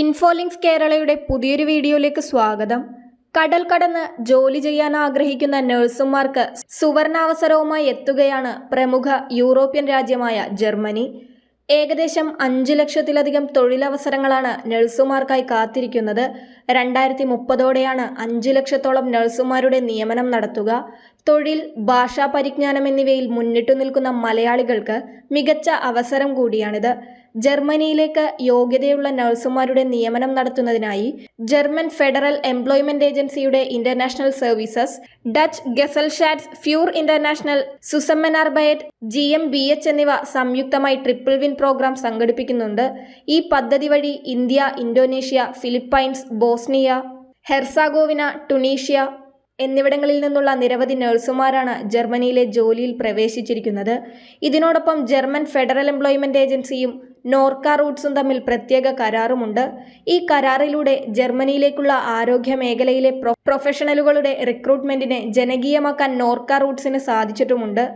ഇൻഫോലിങ്സ് കേരളയുടെ പുതിയൊരു വീഡിയോയിലേക്ക് സ്വാഗതം. കടൽ കടന്ന് ജോലി ചെയ്യാൻ ആഗ്രഹിക്കുന്ന നഴ്സുമാർക്ക് സുവർണാവസരവുമായി എത്തുകയാണ് പ്രമുഖ യൂറോപ്യൻ രാജ്യമായ ജർമ്മനി. ഏകദേശം അഞ്ച് ലക്ഷത്തിലധികം തൊഴിലവസരങ്ങളാണ് നഴ്സുമാർക്കായി കാത്തിരിക്കുന്നത്. രണ്ടായിരത്തി മുപ്പതോടെയാണ് അഞ്ച് ലക്ഷത്തോളം നഴ്സുമാരുടെ നിയമനം നടത്തുക. തൊഴിൽ ഭാഷാ പരിജ്ഞാനം എന്നിവയിൽ മുന്നിട്ടു നിൽക്കുന്ന മലയാളികൾക്ക് മികച്ച അവസരം കൂടിയാണിത്. ജർമ്മനിയിലേക്ക് യോഗ്യതയുള്ള നഴ്സുമാരുടെ നിയമനം നടത്തുന്നതിനായി ജർമ്മൻ ഫെഡറൽ എംപ്ലോയ്മെന്റ് ഏജൻസിയുടെ international services Dutch ഗസൽഷാറ്റ്സ് für Internationale Zusammenarbeit G M B H എന്നിവ സംയുക്തമായി ട്രിപ്പിൾ വിൻ പ്രോഗ്രാം സംഘടിപ്പിക്കുന്നുണ്ട്. ഈ പദ്ധതി വഴി India Indonesia Philippines Bosnia Herzegovina Tunisia എന്നിവിടങ്ങളിൽ നിന്നുള്ള നിരവധി നഴ്സുമാരാണ് ജർമ്മനിയിലെ ജോലിയിൽ പ്രവേശിച്ചിരിക്കുന്നത്. ഇതിനോടൊപ്പം ജർമ്മൻ ഫെഡറൽ എംപ്ലോയ്മെന്റ് ഏജൻസിയും നോർക്ക റൂട്ട്സും തമ്മിൽ പ്രത്യേക കരാറുമുണ്ട്. ഈ കരാറിലൂടെ ജർമ്മനിയിലേക്കുള്ള ആരോഗ്യ മേഖലയിലെ പ്രൊ പ്രൊഫഷണലുകളുടെ റിക്രൂട്ട്മെന്റിനെ ജനകീയമാക്കാൻ നോർക്ക റൂട്ട്സിന് സാധിച്ചിട്ടുമുണ്ട്.